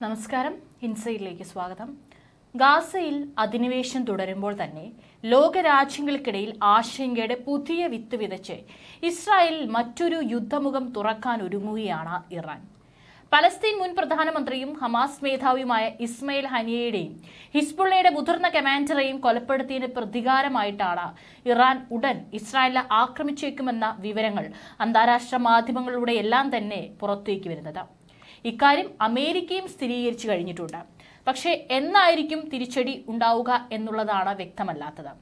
നമസ്കാരം. ഇൻസൈഡിലേക്ക് സ്വാഗതം. ഗാസയിൽ അധിനിവേശം തുടരുമ്പോൾ തന്നെ ലോകരാജ്യങ്ങൾക്കിടയിൽ ആശങ്കയുടെ പുതിയ വിത്ത് വിതച്ച് ഇസ്രായേൽ മറ്റൊരു യുദ്ധമുഖം തുറക്കാൻ ഒരുങ്ങുകയാണ് ഇറാൻ. പലസ്തീൻ മുൻ പ്രധാനമന്ത്രിയും ഹമാസ് മേധാവിയുമായ ഇസ്മയിൽ ഹനിയയുടെയും ഹിസ്ബുള്ളയുടെ മുതിർന്ന കമാൻഡറെയും കൊലപ്പെടുത്തിയതിന് പ്രതികാരമായിട്ടാണ് ഇറാൻ ഉടൻ ഇസ്രായേലിനെ ആക്രമിച്ചേക്കുമെന്ന വിവരങ്ങൾ അന്താരാഷ്ട്ര മാധ്യമങ്ങളിലൂടെ എല്ലാം തന്നെ പുറത്തേക്ക് വരുന്നത്. ഇക്കാര്യം അമേരിക്കയും സ്ഥിരീകരിച്ചു കഴിഞ്ഞിട്ടുണ്ട്. പക്ഷേ എന്നായിരിക്കും തിരിച്ചടി ഉണ്ടാവുക എന്നുള്ളതാണ് വ്യക്തമല്ലാത്തത്.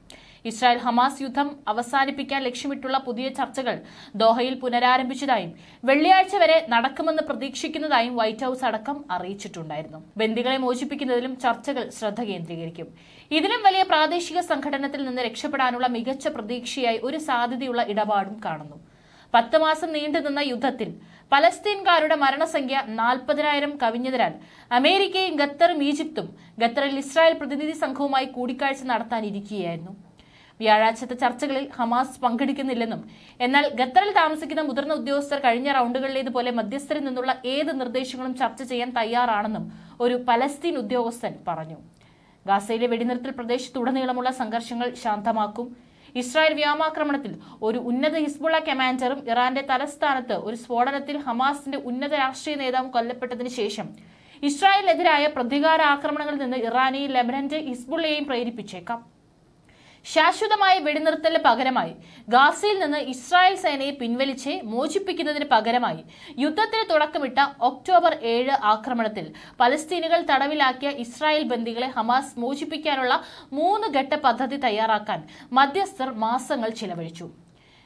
ഇസ്രായേൽ ഹമാസ് യുദ്ധം അവസാനിപ്പിക്കാൻ ലക്ഷ്യമിട്ടുള്ള പുതിയ ചർച്ചകൾ ദോഹയിൽ പുനരാരംഭിച്ചതായും വെള്ളിയാഴ്ച വരെ നടക്കുമെന്ന് പ്രതീക്ഷിക്കുന്നതായും വൈറ്റ് ഹൌസ് അടക്കം അറിയിച്ചിട്ടുണ്ടായിരുന്നു. ബന്ദികളെ മോചിപ്പിക്കുന്നതിലും ചർച്ചകൾ ശ്രദ്ധ കേന്ദ്രീകരിക്കും. ഇതിലും വലിയ പ്രാദേശിക സംഘടനത്തിൽ നിന്ന് രക്ഷപ്പെടാനുള്ള മികച്ച പ്രതീക്ഷയായി ഒരു സാധ്യതയുള്ള ഇടപാടും കാണുന്നു. പത്ത് മാസം നീണ്ടുനിന്ന യുദ്ധത്തിൽ പലസ്തീൻകാരുടെ മരണസംഖ്യ നാൽപ്പതിനായിരം കവിഞ്ഞതിനാൽ അമേരിക്കയും ഖത്തറും ഈജിപ്തും ഖത്തറിൽ ഇസ്രായേൽ പ്രതിനിധി സംഘവുമായി കൂടിക്കാഴ്ച നടത്താനിരിക്കുകയായിരുന്നു വ്യാഴാഴ്ചത്തെ ചർച്ചകളിൽ ഹമാസ് പങ്കെടുക്കുന്നില്ലെന്നും എന്നാൽ ഖത്തറിൽ താമസിക്കുന്ന മുതിർന്ന ഉദ്യോഗസ്ഥർ കഴിഞ്ഞ റൗണ്ടുകളിലേതുപോലെ മധ്യസ്ഥരിൽ നിന്നുള്ള ഏത് നിർദ്ദേശങ്ങളും ചർച്ച ചെയ്യാൻ തയ്യാറാണെന്നും ഒരു പലസ്തീൻ ഉദ്യോഗസ്ഥൻ പറഞ്ഞു. ഗാസയിലെ വെടിനിർത്തൽ പ്രദേശത്തുടനീളമുള്ള സംഘർഷങ്ങൾ ശാന്തമാക്കും. ഇസ്രായേൽ വ്യോമാക്രമണത്തിൽ ഒരു ഉന്നത ഹിസ്ബുള്ള കമാൻഡറും ഇറാന്റെ തലസ്ഥാനത്ത് ഒരു സ്ഫോടനത്തിൽ ഹമാസിന്റെ ഉന്നത രാഷ്ട്രീയ നേതാവും കൊല്ലപ്പെട്ടതിന് ശേഷം ഇസ്രായേലിനെതിരായ പ്രതികാര ആക്രമണങ്ങളിൽ നിന്ന് ഇറാനെയും ലെബനന്റെ ഹിസ്ബുള്ളയെയും പ്രേരിപ്പിച്ചേക്കാം. ശാശ്വതമായ വെടിനിർത്തലിന് പകരമായി ഗാസയിൽ നിന്ന് ഇസ്രായേൽ സേനയെ പിൻവലിച്ച് മോചിപ്പിക്കുന്നതിന് പകരമായി യുദ്ധത്തിന് തുടക്കമിട്ട ഒക്ടോബർ ഏഴ് ആക്രമണത്തിൽ പലസ്തീനുകൾ തടവിലാക്കിയ ഇസ്രായേൽ ബന്ദികളെ ഹമാസ് മോചിപ്പിക്കാനുള്ള മൂന്ന് ഘട്ട പദ്ധതി തയ്യാറാക്കാൻ മധ്യസ്ഥർ മാസങ്ങൾ ചിലവഴിച്ചു.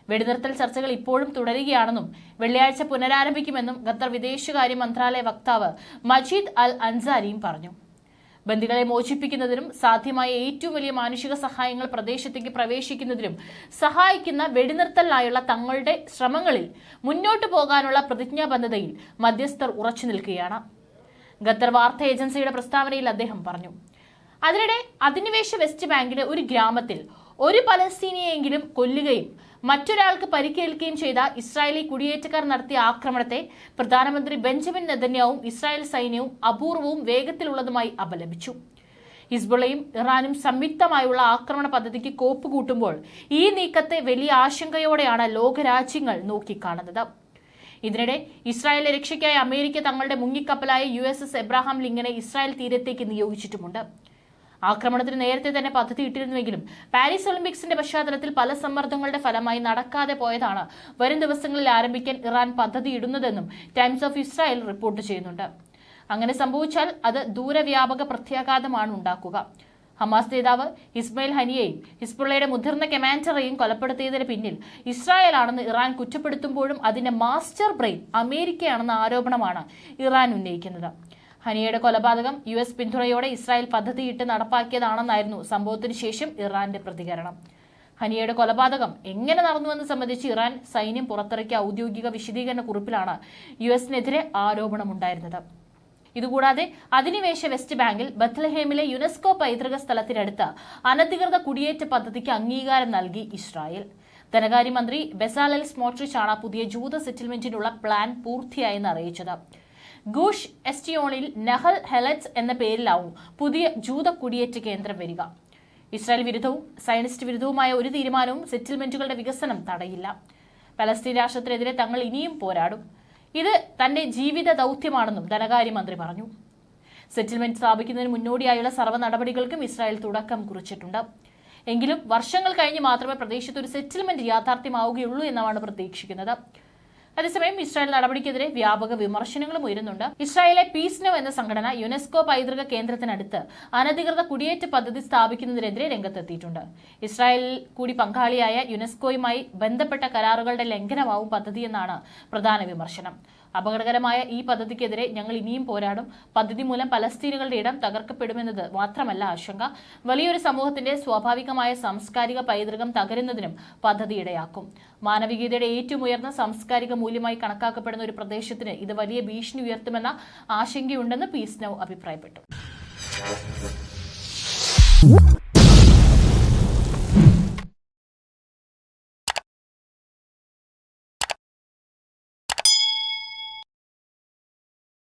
വെടിനിർത്തൽ ചർച്ചകൾ ഇപ്പോഴും തുടരുകയാണെന്നും വെള്ളിയാഴ്ച പുനരാരംഭിക്കുമെന്നും ഖത്തർ വിദേശകാര്യ മന്ത്രാലയ വക്താവ് മജീദ് അൽ അൻസാരിയും പറഞ്ഞു. ബന്ദികളെ മോചിപ്പിക്കുന്നതിനും സാധ്യമായ ഏറ്റവും വലിയ മാനുഷിക സഹായങ്ങൾ പ്രദേശത്തേക്ക് പ്രവേശിക്കുന്നതിനും സഹായിക്കുന്ന വെടിനിർത്തലിനായുള്ള തങ്ങളുടെ ശ്രമങ്ങളിൽ മുന്നോട്ടു പോകാനുള്ള പ്രതിജ്ഞാബദ്ധതയിൽ മധ്യസ്ഥർ ഉറച്ചു നിൽക്കുകയാണ്. ഖത്തർ വാർത്താ ഏജൻസിയുടെ പ്രസ്താവനയിൽ അദ്ദേഹം പറഞ്ഞു അതിനിടെ അധിനിവേശ വെസ്റ്റ് ബാങ്കിലെ ഒരു ഗ്രാമത്തിൽ ഒരു പലസ്തീനിയെങ്കിലും കൊല്ലുകയും മറ്റൊരാൾക്ക് പരിക്കേൽക്കുകയും ചെയ്ത ഇസ്രായേലി കുടിയേറ്റക്കാർ നടത്തിയ ആക്രമണത്തെ പ്രധാനമന്ത്രി ബെഞ്ചമിൻ നെതന്യാവും ഇസ്രായേൽ സൈന്യവും അപൂർവവും വേഗത്തിലുള്ളതുമായി അപലപിച്ചു. ഹിസ്ബുള്ളയും ഇറാനും സംയുക്തമായുള്ള ആക്രമണ പദ്ധതിക്ക് കോപ്പ് കൂട്ടുമ്പോൾ ഈ നീക്കത്തെ വലിയ ആശങ്കയോടെയാണ് ലോകരാജ്യങ്ങൾ നോക്കിക്കാണുന്നത്. ഇതിനിടെ ഇസ്രായേലിലെ രക്ഷയ്ക്കായി അമേരിക്ക തങ്ങളുടെ മുങ്ങിക്കപ്പലായ യു എസ് എസ് എബ്രാഹാം ലിങ്കനെ ഇസ്രായേൽ തീരത്തേക്ക് നിയോഗിച്ചിട്ടുമുണ്ട്. ആക്രമണത്തിന് നേരത്തെ തന്നെ പദ്ധതി ഇട്ടിരുന്നുവെങ്കിലും പാരീസ് ഒളിമ്പിക്സിന്റെ പശ്ചാത്തലത്തിൽ പല സമ്മർദ്ദങ്ങളുടെ ഫലമായി നടക്കാതെ പോയതാണ് വരും ദിവസങ്ങളിൽ ആരംഭിക്കാൻ ഇറാൻ പദ്ധതി ഇടുന്നതെന്നും ടൈംസ് ഓഫ് ഇസ്രായേൽ റിപ്പോർട്ട് ചെയ്യുന്നുണ്ട്. അങ്ങനെ സംഭവിച്ചാൽ അത് ദൂരവ്യാപക പ്രത്യാഘാതമാണ് ഉണ്ടാക്കുക. ഹമാസ് നേതാവ് ഇസ്മയിൽ ഹനിയെയും ഹിസ്ബുള്ളയുടെ മുതിർന്ന കമാൻഡറെയും കൊലപ്പെടുത്തിയതിന് പിന്നിൽ ഇസ്രായേലാണെന്ന് ഇറാൻ കുറ്റപ്പെടുത്തുമ്പോഴും അതിന്റെ മാസ്റ്റർ ബ്രെയിൻ അമേരിക്കയാണെന്ന ആരോപണമാണ് ഇറാൻ ഉന്നയിക്കുന്നത്. ഹനിയയുടെ കൊലപാതകം യു എസ് പിന്തുണയോടെ ഇസ്രായേൽ പദ്ധതിയിട്ട് നടപ്പാക്കിയതാണെന്നായിരുന്നു സംഭവത്തിന് ശേഷം ഇറാന്റെ പ്രതികരണം. ഹനിയയുടെ കൊലപാതകം എങ്ങനെ നടന്നുവെന്ന് സംബന്ധിച്ച് ഇറാൻ സൈന്യം പുറത്തിറക്കിയ ഔദ്യോഗിക വിശദീകരണ കുറിപ്പിലാണ് യു എസിനെതിരെ ആരോപണമുണ്ടായിരുന്നത്. ഇതുകൂടാതെ അധിനിവേശ വെസ്റ്റ് ബാങ്കിൽ ബത്ലഹേമിലെ യുനെസ്കോ പൈതൃക സ്ഥലത്തിനടുത്ത് അനധികൃത കുടിയേറ്റ പദ്ധതിക്ക് അംഗീകാരം നൽകി ഇസ്രായേൽ. ധനകാര്യമന്ത്രി ബെസാലൽ സ്മോട്രിച്ചാണ് പുതിയ ജൂത സെറ്റിൽമെന്റിനുള്ള പ്ലാൻ പൂർത്തിയായെന്ന് അറിയിച്ചത്. ഗൂഷ് എസ്റ്റിയോണിൽ നഹൽ ഹെലറ്റ്സ് എന്ന പേരിലാവും പുതിയ ജൂത കുടിയേറ്റ കേന്ദ്രം വരിക. ഇസ്രായേൽ വിരുദ്ധവും സയനിസ്റ്റ് വിരുദ്ധവുമായ ഒരു തീരുമാനവും സെറ്റിൽമെന്റുകളുടെ വികസനം തടയില്ല. പലസ്തീൻ രാഷ്ട്രത്തിനെതിരെ തങ്ങൾ ഇനിയും പോരാടും. ഇത് തന്റെ ജീവിത ദൗത്യമാണെന്നും ധനകാര്യമന്ത്രി പറഞ്ഞു. സെറ്റിൽമെന്റ് സ്ഥാപിക്കുന്നതിന് മുന്നോടിയായുള്ള സർവ നടപടികൾക്കും ഇസ്രായേൽ തുടക്കം കുറിച്ചിട്ടുണ്ട്. എങ്കിലും വർഷങ്ങൾ കഴിഞ്ഞ് മാത്രമേ പ്രദേശത്ത് ഒരു സെറ്റിൽമെന്റ് യാഥാർത്ഥ്യമാവുകയുള്ളൂ എന്നാണ് പ്രതീക്ഷിക്കുന്നത്. അതേസമയം ഇസ്രായേൽ നടപടിക്കെതിരെ വ്യാപക വിമർശനങ്ങളും ഉയരുന്നുണ്ട്. ഇസ്രായേലെ പീസ് നോ എന്ന സംഘടന യുനെസ്കോ പൈതൃക കേന്ദ്രത്തിനടുത്ത് അനധികൃത കുടിയേറ്റ പദ്ധതി സ്ഥാപിക്കുന്നതിനെതിരെ രംഗത്തെത്തിയിട്ടുണ്ട്. ഇസ്രായേൽ കൂടി പങ്കാളിയായ യുനെസ്കോയുമായി ബന്ധപ്പെട്ട കരാറുകളുടെ ലംഘനമാവും പദ്ധതിയെന്നാണ് പ്രധാന വിമർശനം. അപകടകരമായ ഈ പദ്ധതിക്കെതിരെ ഞങ്ങൾ ഇനിയും പോരാടും. പദ്ധതി മൂലം പലസ്തീനുകളുടെ ഇടം തകർക്കപ്പെടുമെന്നത് മാത്രമല്ല ആശങ്ക. വലിയൊരു സമൂഹത്തിന്റെ സ്വാഭാവികമായ സാംസ്കാരിക പൈതൃകം തകരുന്നതിനും പദ്ധതി ഇടയാക്കും മാനവികതയുടെ ഏറ്റവും ഉയർന്ന സാംസ്കാരിക മൂല്യമായി കണക്കാക്കപ്പെടുന്ന ഒരു പ്രദേശത്തിന് ഇത് വലിയ ഭീഷണി ഉയർത്തുമെന്ന ആശങ്കയുണ്ടെന്ന് പീസ് നൌ അഭിപ്രായപ്പെട്ടു.